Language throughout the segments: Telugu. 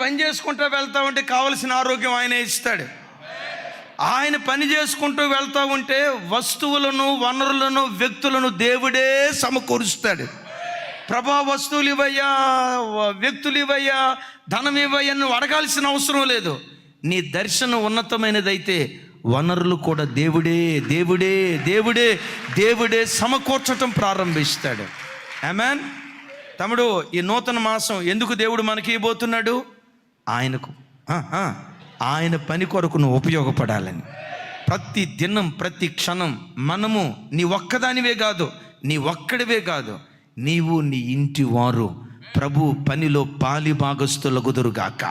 పని చేసుకుంటూ వెళ్తా ఉంటే కావలసిన ఆరోగ్యం ఆయన ఇస్తాడు. ఆయన పని చేసుకుంటూ వెళ్తా ఉంటే వస్తువులను వనరులను వ్యక్తులను దేవుడే సమకూరుస్తాడు. ప్రభా వస్తువులు ఇవయ్యా వ్యక్తులు ఇవయ్యా ధనం ఇవ్వయ్యా నువ్వు అడగాల్సిన అవసరం లేదు. నీ దర్శనం ఉన్నతమైనదైతే వనరులు కూడా దేవుడే దేవుడే దేవుడే దేవుడే సమకూర్చటం ప్రారంభిస్తాడు. ఆమెన్ తమ్ముడు ఈ నూతన మాసం ఎందుకు దేవుడు మనకి ఇవ్వబోతున్నాడు? ఆయనకు ఆయన పని కొరకు నువ్వు ఉపయోగపడాలని. ప్రతి దినం ప్రతి క్షణం మనము నీ ఒక్కదానివే కాదు నీ ఒక్కడివే కాదు నీవు నీ ఇంటి వారు. ప్రభు పనిలో పాలి భాగస్థులగుదురుగాక.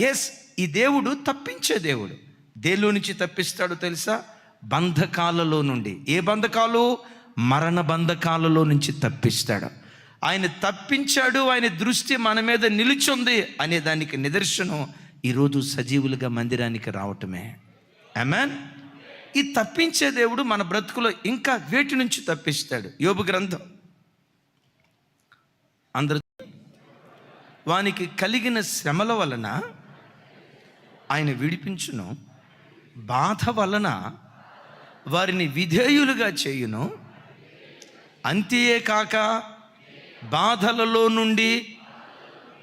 ఎస్ ఈ దేవుడు తప్పించే దేవుడు. దేనిలో నుంచి తప్పిస్తాడు తెలుసా? బంధకాలలో నుండి. ఏ బంధకాలు? మరణ బంధకాలలో నుంచి తప్పిస్తాడు. ఆయన తప్పించాడు ఆయన దృష్టి మన మీద నిలిచుంది అనే దానికి నిదర్శనం ఈరోజు సజీవులుగా మందిరానికి రావటమే. ఆమెన్ ఈ తప్పించే దేవుడు మన బ్రతుకులో ఇంకా వేటి నుంచి తప్పిస్తాడు. యోబు గ్రంథం. అందరూ వానికి కలిగిన శ్రమల వలన ఆయన విడిపించును బాధ వలన వారిని విధేయులుగా చేయును. అంతేకాక బాధలలో నుండి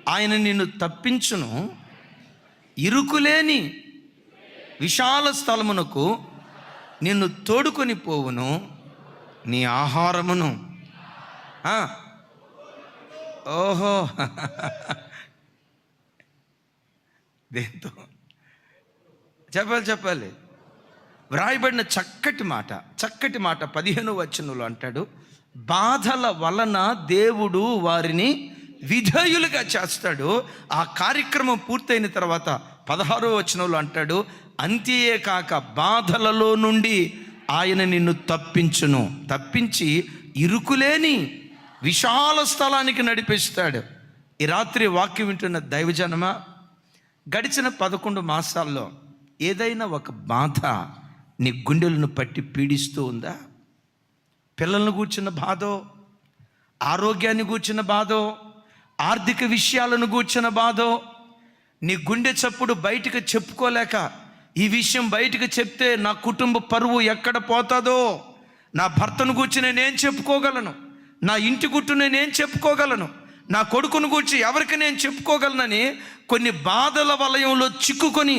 ఆయన నిన్ను తప్పించును. ఇరుకులేని విశాల స్థలమునకు నిన్ను తోడుకొని పోవును. నీ ఆహారమును. ఓహో. దేంతో? చెప్పాలి చెప్పాలి. వ్రాయబడిన చక్కటి మాట చక్కటి మాట పదిహేను వచనంలో అంటాడు. బాధల వలన దేవుడు వారిని విధేయులుగా చేస్తాడు. ఆ కార్యక్రమం పూర్తయిన తర్వాత పదహారో వచనంలో అంటాడు అంతే కాక బాధలలో నుండి ఆయన నిన్ను తప్పించును. తప్పించి ఇరుకులేని విశాల స్థలానికి నడిపిస్తాడు. ఈ రాత్రి వాక్యం వింటున్న దైవజనమా? గడిచిన పదకొండు మాసాల్లో ఏదైనా ఒక బాధ నీ గుండెలను పట్టి పీడిస్తూ ఉందా? పిల్లలను కూర్చున్న బాధో ఆరోగ్యాన్ని కూర్చున్న బాధో ఆర్థిక విషయాలను కూర్చున్న బాధో నీ గుండె చప్పుడు బయటకు చెప్పుకోలేక ఈ విషయం బయటకు చెప్తే నా కుటుంబ పరువు ఎక్కడ పోతుందో నా భర్తను కూర్చి నేనేం చెప్పుకోగలను నా ఇంటి గుట్టు నేనేం చెప్పుకోగలను నా కొడుకును గురించి ఎవరికి నేను చెప్పుకోగలనని కొన్ని బాధల వలయంలో చిక్కుకొని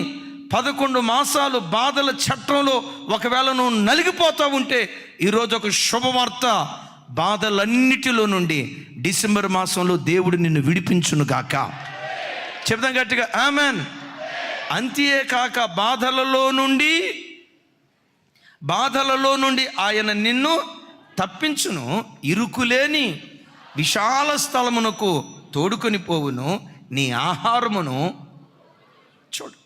పదకొండు మాసాలు బాధల చట్టంలో ఒకవేళ నువ్వు నలిగిపోతా ఉంటే ఈరోజు ఒక శుభవార్త బాధలన్నిటిలో నుండి డిసెంబర్ మాసంలో దేవుడు నిన్ను విడిపించును గాక. చెప్దాం గట్టిగా ఆమెన్. అంతే కాక బాధలలో నుండి బాధలలో నుండి ఆయన నిన్ను తప్పించును ఇరుకులేని విశాల స్థలమునకు తోడుకొని పోవును నీ ఆహారమును చూడు.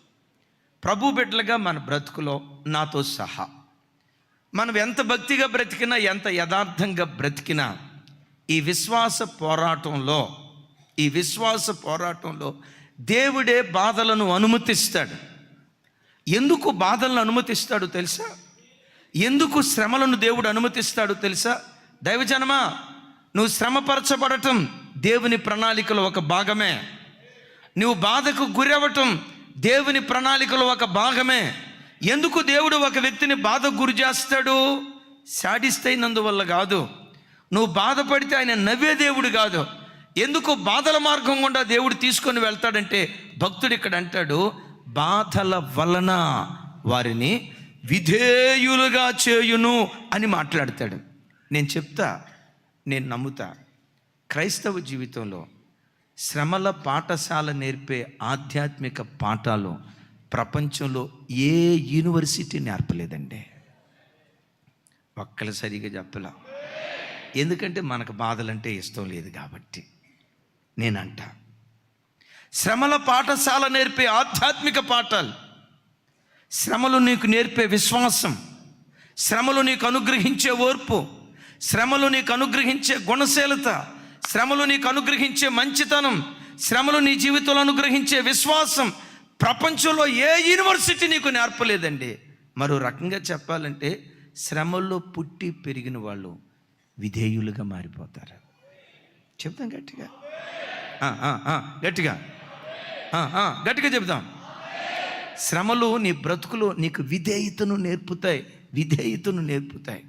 ప్రభు బిడ్డలుగా మన బ్రతుకులో నాతో సహా. మనం ఎంత భక్తిగా బ్రతికినా ఎంత యథార్థంగా బ్రతికినా ఈ విశ్వాస పోరాటంలో ఈ విశ్వాస పోరాటంలో దేవుడే బాధలను అనుమతిస్తాడు. ఎందుకు బాధలను అనుమతిస్తాడు తెలుసా? ఎందుకు శ్రమలను దేవుడు అనుమతిస్తాడు తెలుసా? దైవజనమా నువ్వు శ్రమపరచబడటం దేవుని ప్రణాళికలో ఒక భాగమే. నువ్వు బాధకు గురవ్వటం దేవుని ప్రణాళికలో ఒక భాగమే. ఎందుకు దేవుడు ఒక వ్యక్తిని బాధకు గురి చేస్తాడు? శాడిస్ట్ అయినందువల్ల కాదు. నువ్వు బాధపడితే ఆయన నవ్వే దేవుడు కాదు. ఎందుకు బాధల మార్గం గుండా దేవుడు తీసుకొని వెళ్తాడంటే భక్తుడు ఇక్కడ అంటాడు బాధల వలన వారిని విధేయులుగా చేయును అని మాట్లాడతాడు. నేను చెప్తా నేను నమ్ముతా క్రైస్తవ జీవితంలో శ్రమల పాఠశాల నేర్పే ఆధ్యాత్మిక పాఠాలు ప్రపంచంలో ఏ యూనివర్సిటీ నేర్పలేదండి. ఒక్కలు సరిగా చెప్పలా. ఎందుకంటే మనకు బాధలంటే ఇష్టం లేదు కాబట్టి నేనంట. శ్రమల పాఠశాల నేర్పే ఆధ్యాత్మిక పాఠాలు శ్రమలు నీకు నేర్పే విశ్వాసం శ్రమలు నీకు అనుగ్రహించే ఓర్పు శ్రమలు నీకు అనుగ్రహించే గుణశీలత శ్రమలు నీకు అనుగ్రహించే మంచితనం శ్రమలు నీ జీవితంలో అనుగ్రహించే విశ్వాసం ప్రపంచంలో ఏ యూనివర్సిటీ నీకు నేర్పలేదండి. మరో రకంగా చెప్పాలంటే శ్రమల్లో పుట్టి పెరిగిన వాళ్ళు విధేయులుగా మారిపోతారు. చెప్తాం గట్టిగా. గట్టిగా. గట్టిగా చెప్దాం. శ్రమలు నీ బ్రతుకులు నీకు విధేయతను నేర్పుతాయి విధేయతను నేర్పుతాయి.